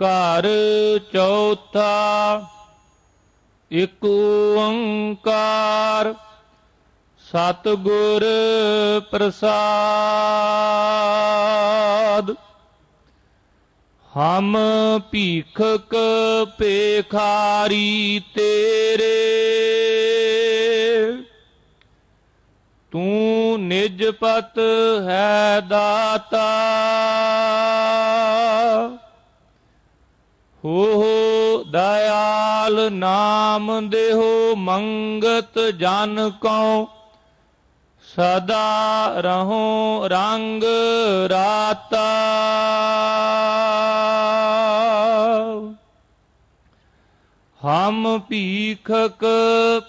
ਘਰ ਚੌਥਾ, ਇਕ ਓੰਕਾਰ, ਸਤਿਗੁਰ ਪ੍ਰਸਾਦ। ਹਮ ਭੀਖਕ ਪੇਖਾਰੀ ਤੇਰੇ, ਤੂੰ ਨਿਜ ਪਤ ਹੈ ਦਾਤਾ। ਹੋ ਹੋ ਦਇਆਲ ਨਾਮ ਦੇਹੋ ਮੰਗਤ ਜਨ ਕਉ। ਸਦਾ ਰਹੋ ਰੰਗ ਰਾਤਾ। ਹਮ ਭੀਖਕ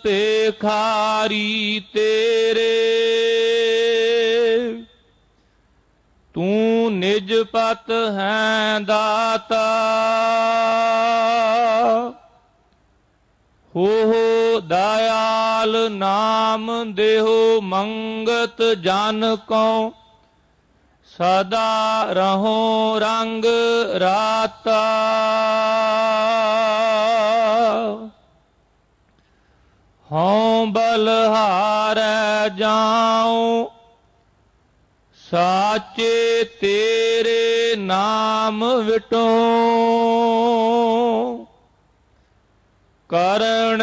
ਪੇਖਾਰੀ ਤੇਰੇ। ਤੂੰ ਨਿਜ ਪਤ ਹੈ ਦਾਤਾ। ਹੋ ਹੋ ਦਇਆਲ ਨਾਮ ਦੇਹੋ ਮੰਗਤ ਜਨ ਕਉ, ਸਦਾ ਰਹੋ ਰੰਗ ਰਾਤਾ। ਹਉ ਬਲਹਾਰੈ ਜਾਉ, ਸਾਚੇ ਤੇਰੇ ਨਾਮ ਵਿਟੋ। ਕਰਣ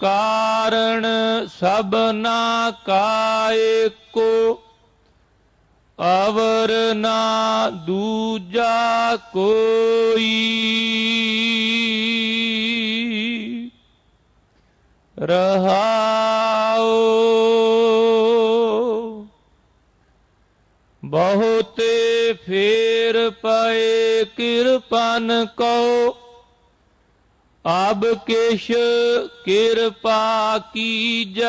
ਕਾਰਣ ਸਭਨਾ ਕਾਇ ਕੋ, ਅਵਰ ਨਾ ਦੂਜਾ ਕੋਈ। ਰਹਾਉ ਬਹੁਤੇ ਫੇਰ ਪਏ ਕਿਰਪਨ ਕੋ ਅਬ ਕੇਸ਼ ਕਿਰਪਾ ਕੀਜੈ।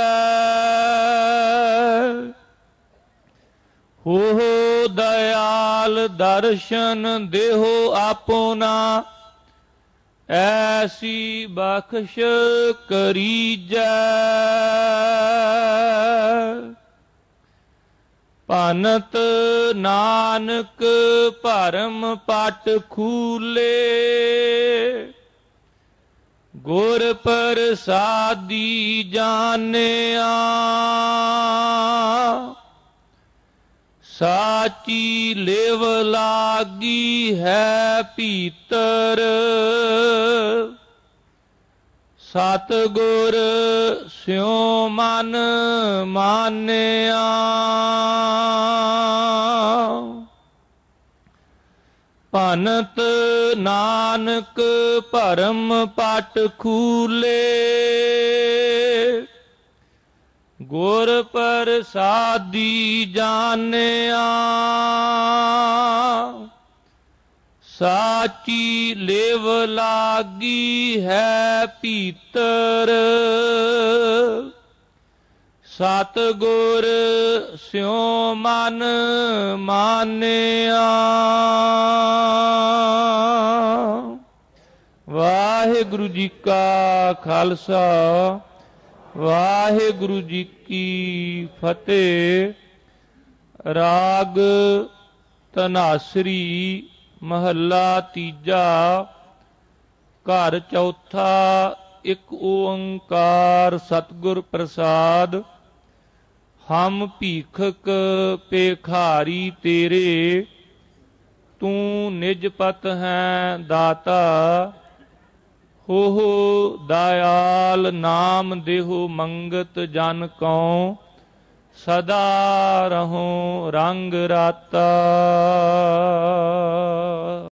ਹੋ ਦਇਆਲ ਦਰਸ਼ਨ ਦੇਹੋ ਆਪਣਾ, ਐਸੀ ਬਖਸ਼ ਕਰੀਜੈ। ਭਨਤ ਨਾਨਕ ਭਰਮ ਪਟ ਖੂਲੇ ਗੁਰ ਪ੍ਰਸਾਦੀ ਜਾਣਿਆ। ਸਾਚੀ ਲੇਵ ਲਾਗੀ ਹੈ ਭੀਤਰ। ਸਤ ਗੁਰ ਸਿਉ ਮਨ ਮਾਨਿਆ। ਭਨਤ ਨਾਨਕ ਭਰਮ ਪਟ ਖੂਲੇ। ਗੁਰ ਪ੍ਰਸਾਦੀ ਜਾਣਿਆ। ਸਾਚੀ ਲੇਵ ਲਾਗੀ ਹੈ ਭੀਤਰ। ਸਤ ਗੁਰ ਸਿਉ ਮਨ ਮਾਨਿਆ। ਵਾਹਿਗੁਰੂ ਜੀ ਕਾ ਖਾਲਸਾ, ਵਾਹਿਗੁਰੂ ਜੀ ਕੀ ਫਤਿਹ। ਰਾਗ ਤਨਾਸਰੀ ਮਹੱਲਾ ਤੀਜਾ, ਘਰ ਚੌਥਾ, ਇੱਕ ਓੰਕਾਰ ਸਤਿਗੁਰ ਪ੍ਰਸਾਦ। ਹਮ ਭੀਖਕ ਪੇਖਾਰੀ ਤੇਰੇ, ਤੂੰ ਨਿਜ ਪਤ ਹੈ ਦਾਤਾ ਹੋ ਹੋ ਦਇਆਲ ਨਾਮ ਦੇਹੋ ਮੰਗਤ ਜਨ ਕਉ, ਸਦਾ ਰਹੋ ਰੰਗ ਰਾਤਾ।